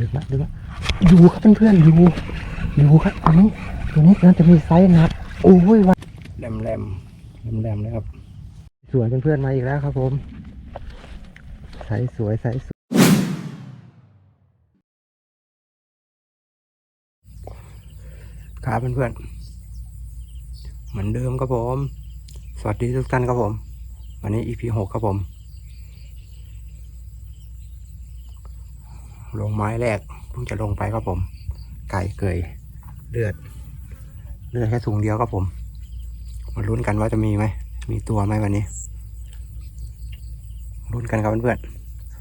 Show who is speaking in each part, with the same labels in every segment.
Speaker 1: ดึกละดึกละอยู่ครับเพื่อนๆอยู่อยู่ครับอันนี้ตัวนี้น่าจะมีไซส์นะครับโอ้ยวันแหลมแหลมแหลมแหลมเลยครับ สวยเพื่อนๆมาอีกแล้วครับผมไซส์สวยไซส์สวยครับเพื่อนๆเหมือนเดิมครับผม สวัสดีทุกท่านครับผม วันนี้ EP หกครับผม ลงไม้แรกเพิ่งจะลงไปครับผม ไก่เกยเลือด เลือดแค่ถุงเดียวครับผมมาลุ้นกันว่าจะมีไหม มีตัวไหมวันนี้ลุ้นกันครับเพื่อน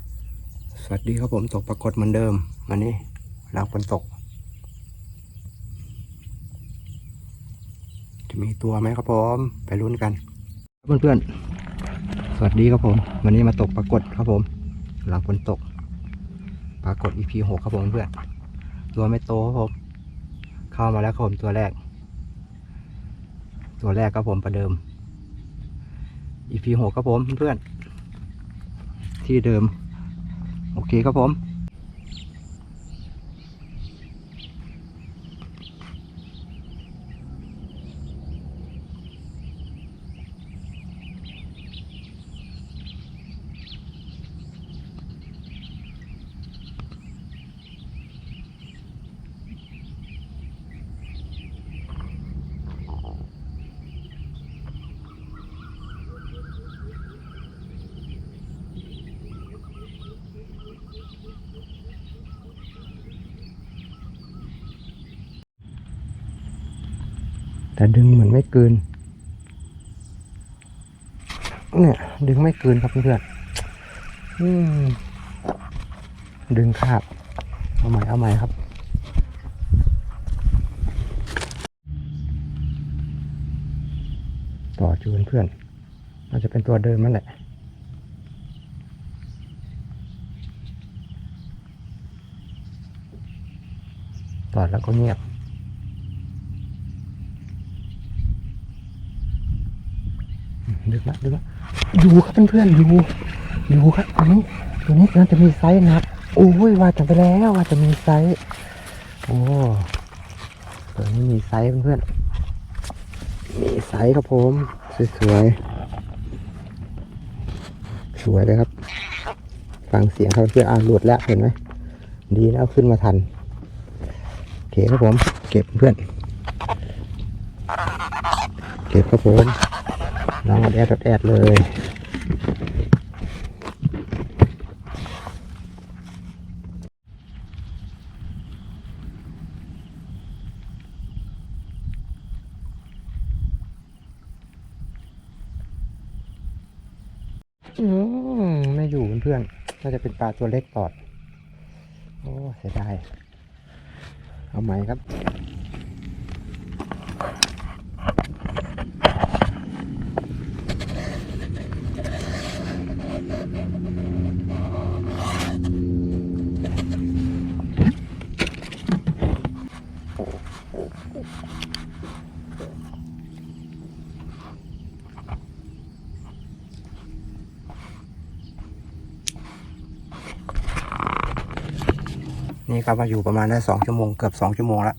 Speaker 1: ๆสวัสดีครับผมตกปรากฏเหมือนเดิม วันนี้หลังฝนตก จะมีตัวไหมครับผมไปลุ้นกัน เพื่อนๆสวัสดีครับผม วันนี้มาตกปรากฏครับผม หลังฝนตก ปรากฏ EP หกครับผมเพื่อนตัวไม่โตครับผมเข้ามาแล้วครับผมตัวแรก ตัวแรกครับผมประเดิม EP หกครับผมเพื่อนที่เดิม โอเคครับผม แต่ดึงเหมือนไม่เกิน เนี่ยดึงไม่เกินครับเพื่อนอดึงขาดเอาใหม่เอาใหม่ครับต่อจูนเพื่อนน่าจะเป็นตัวเดิมนั่นแหละต่อแล้วก็เงียบ ดึกละดึกละอยู่ครับเพื่อนๆอยู่อยู่ครับอันนี้ตัวนี้น่าจะมีไซส์นะครับโอ้ยว่าจะไปแล้วว่าจะมีไซส์โอ้ตัวนี้มีไซส์เพื่อนๆมีไซส์ครับผมสวยๆสวยเลยครับ ฟังเสียงครับเพื่อนอ่าหลุดแล้วเห็นไหมดีแล้วขึ้นมาทันโอเคครับผม เก็บเพื่อน เก็บครับผม น้องแอดดแอดเลยอืมไม่อยู่เพื่อนๆน่าจะเป็นปลาตัวเล็กตอด โอ้เสียดาย เอาไหมครับ นี่ครับมาอยู่ประมาณได้สองชั่วโมงเกือบสองชั่วโมงแล้ว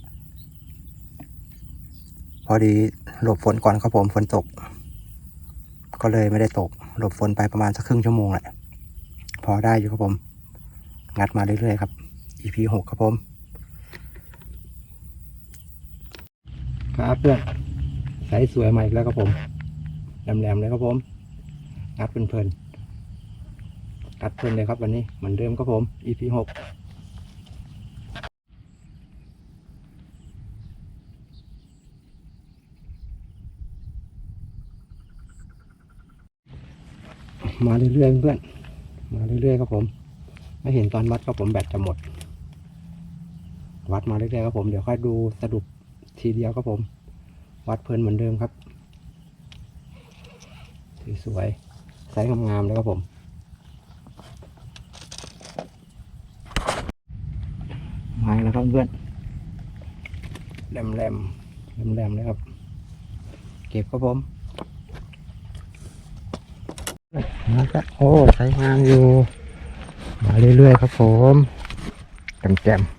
Speaker 1: พอดีหลบฝนก่อนครับผมฝนตก ก็เลยไม่ได้ตก หลบฝนไปประมาณสักครึ่งชั่วโมงแหละพอได้อยู่ครับผม งัดมาเรื่อยๆครับ EP หกครับผม ครับเพื่อนใสสวยมาอีกแล้วครับผมแหลมๆเลยครับผมงัดเพลินๆงัดเพลินเลยครับวันนี้เหมือนเดิมครับผม EP หก มาเรื่อยๆเพื่อน มาเรื่อยๆครับผม ไม่เห็นตอนวัดครับผมแบตจะหมด วัดมาเรื่อยๆครับผม เดี๋ยวค่อยดูสรุปทีเดียวครับผม วัดเพลินเหมือนเดิมครับ สวยๆไซส์งามๆเลยครับผมมาแล้วครับเพื่อนแหลมๆแหลมๆเลยครับ เก็บครับผม นะครับโอ้ใช้งานอยู่ มาเรื่อยๆครับผมแจ่มๆ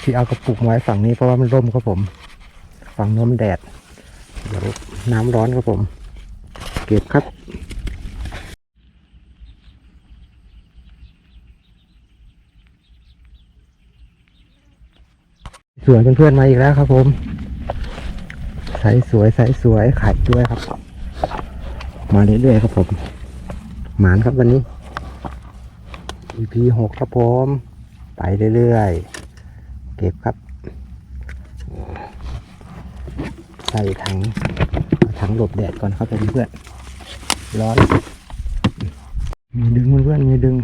Speaker 1: ที่เอากระปุกไว้ฝั่งนี้เพราะว่ามันร่มครับผม ฝั่งโน้มแดดเดี๋ยวน้ำร้อนครับผม เก็บครับสวยเพื่อนๆมาอีกแล้วครับผม ใสสวยใสสวยขายด้วยครับ มาเรื่อยๆครับผม หมานครับวันนี้ EP หกครับผม ไปเรื่อยๆ เก็บครับ ใส่ถังถังหลบแดดก่อนครับเพื่อนๆร้อน มีดึงเพื่อนๆมีดึง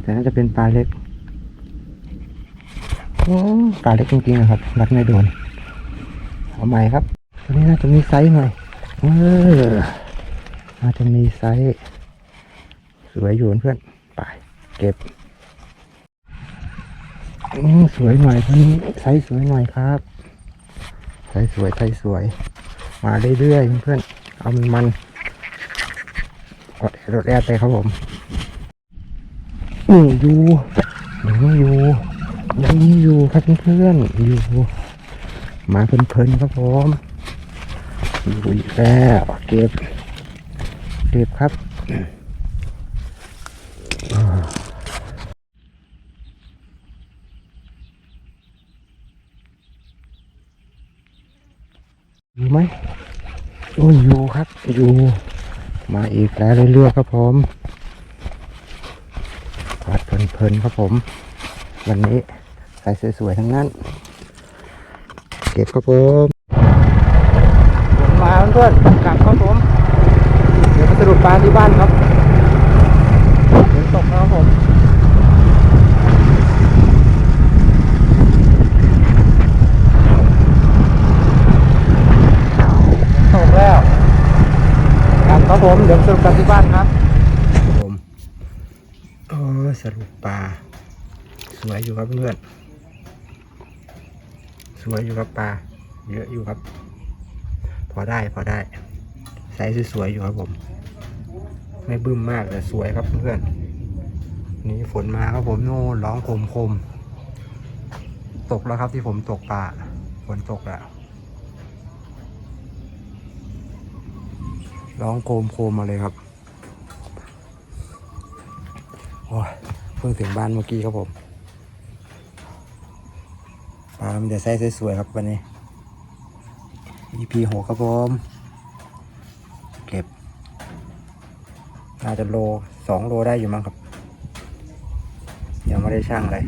Speaker 1: แต่น่าจะเป็นปลาเล็กปลาเล็กจริงๆนะครับรัดไม่โดนเอาใหม่ครับ ตัวนี้น่าจะมีไซส์หน่อย เออน่าจะมีไซส์สวยอยู่เพื่อนไปเก็บสวยหน่อยตัวนี้ไซส์สวยหน่อยครับไซส์สวยไซส์สวย มาเรื่อยๆเพื่อนเอามันมันอดรดแอดไปครับผมอืออยู่ยังอยู่ยังอยู่ครับเพื่อนอยู่มาเพลินๆครับผม อยู่อีกแล้วเก็บเก็บครับอยู่ไหมโอ้ยอยู่ครับ อยู่ มาอีกแล้วเรื่อยๆครับผมวัดเพลินๆครับผม วันนี้ใส่สวยๆทั้งนั้น เก็บครับผม เพื่อนกลับครับผม เดี๋ยวไปสรุปปลาที่บ้านครับฝนตกนะครับผมตกแล้วกลับครับผม เดี๋ยวสรุปกันที่บ้านครับ ผมโอ้สรุปปลาสวยอยู่ครับเพื่อนสวยอยู่ครับปลาเยอะอยู่ครับ พอได้พอได้ไซส์สวยๆอยู่ครับผม ไม่บึ้มมากแต่สวยครับเพื่อนๆนี่ฝนมาครับผมโน่ร้องโคมคมตกแล้วครับที่ผมตกปลาฝนตกแล้วร้องโคมโคมมาเลยครับโอ้ยเพิ่งถึงบ้านเมื่อกี้ครับผมปลามันจะไซส์สวยๆครับวันนี้ EP หกครับผม เก็บ น่าจะโลสองโลได้อยู่มั้งครับ ยังไม่ได้ช่างเลย